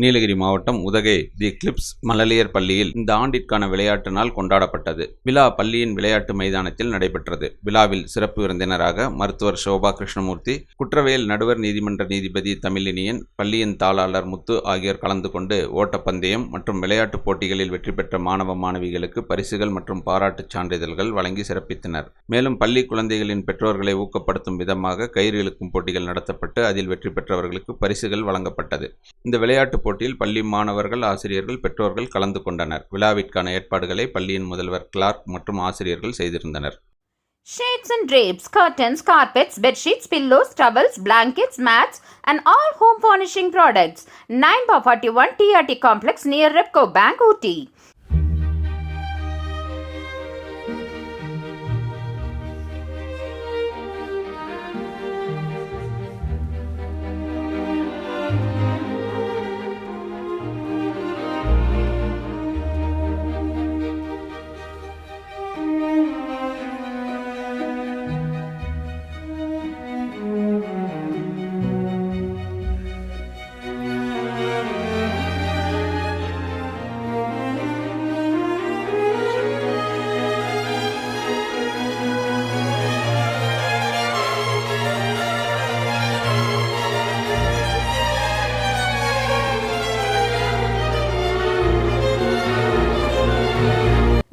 நீலகிரி மாவட்டம் உதகை தி கிளிப்ஸ் மழலையர் பள்ளியில் இந்த ஆண்டிற்கான விளையாட்டு நாள் கொண்டாடப்பட்டது. விழா பள்ளியின் விளையாட்டு மைதானத்தில் நடைபெற்றது. விழாவில் சிறப்பு விருந்தினராக மருத்துவர் சோபா கிருஷ்ணமூர்த்தி குற்றவியல் நடுவர் நீதிமன்ற நீதிபதி தமிழினியன் பள்ளியின் தாளாளர் முத்து ஆகியோர் கலந்து கொண்டு ஓட்டப்பந்தயம் மற்றும் விளையாட்டுப் போட்டிகளில் வெற்றி பெற்ற மாணவ மாணவிகளுக்கு பரிசுகள் மற்றும் பாராட்டுச் சான்றிதழ்கள் வழங்கி சிறப்பித்தனர். மேலும் பள்ளி குழந்தைகளின் பெற்றோர்களை ஊக்கப்படுத்தும் விதமாக கயிறு இழுக்கும் போட்டிகள் நடத்தப்பட்டு அதில் வெற்றி பெற்றவர்களுக்கு பரிசுகள் வழங்கப்பட்டது. இந்த விளையாட்டு போட்டியில் பள்ளி மாணவர்கள் ஆசிரியர்கள் பெற்றோர்கள் கலந்து கொண்டனர் விழாவிற்கான ஏற்பாடுகளை பள்ளியின் முதல்வர் கிளார்க் மற்றும் ஆசிரியர்கள் செய்திருந்தனர் Shades and drapes, curtains, carpets, bedsheets, pillows, towels, blankets, mats, and all home furnishing products. 9 by 41 TRT complex near Repco Bank, Ooty.